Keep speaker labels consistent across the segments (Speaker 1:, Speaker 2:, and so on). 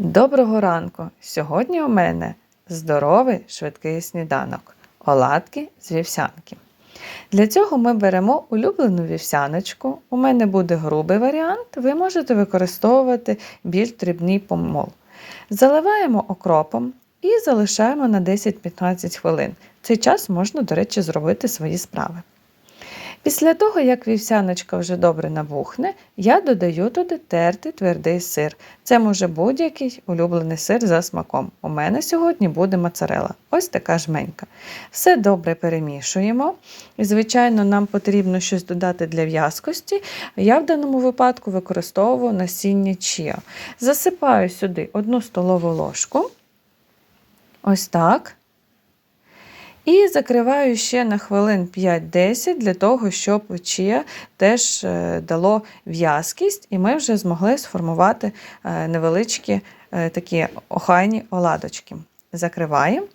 Speaker 1: Доброго ранку! Сьогодні у мене здоровий швидкий сніданок оладки з вівсянки. Для цього ми беремо улюблену вівсяночку. У мене буде грубий варіант, ви можете використовувати більш дрібний помол. Заливаємо окропом і залишаємо на 10-15 хвилин. Цей час можна, до речі, зробити свої справи. Після того, як вівсяночка вже добре набухне, я додаю туди тертий твердий сир. Це може будь-який улюблений сир за смаком. У мене сьогодні буде моцарела. Ось така жменька. Все добре перемішуємо. І, звичайно, нам потрібно щось додати для в'язкості. Я в даному випадку використовую насіння чіа. Засипаю сюди одну столову ложку. Ось так. І закриваю ще на хвилин 5-10 для того, щоб чия теж е, дало в'язкість, і ми вже змогли сформувати е, невеличкі е, такі охайні оладочки. Закриваємо.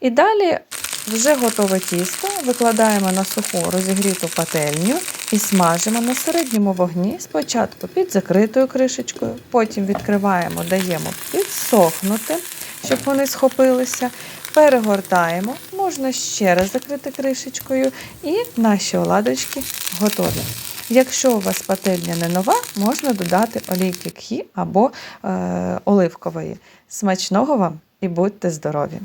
Speaker 1: І далі вже готове тісто викладаємо на суху розігріту пательню і смажимо на середньому вогні спочатку під закритою кришечкою, потім відкриваємо, даємо підсохнути, щоб вони схопилися. Перегортаємо, можна ще раз закрити кришечкою, і наші оладочки готові. Якщо у вас пательня не нова, можна додати олійки кхі або е, оливкової. Смачного вам і будьте здорові!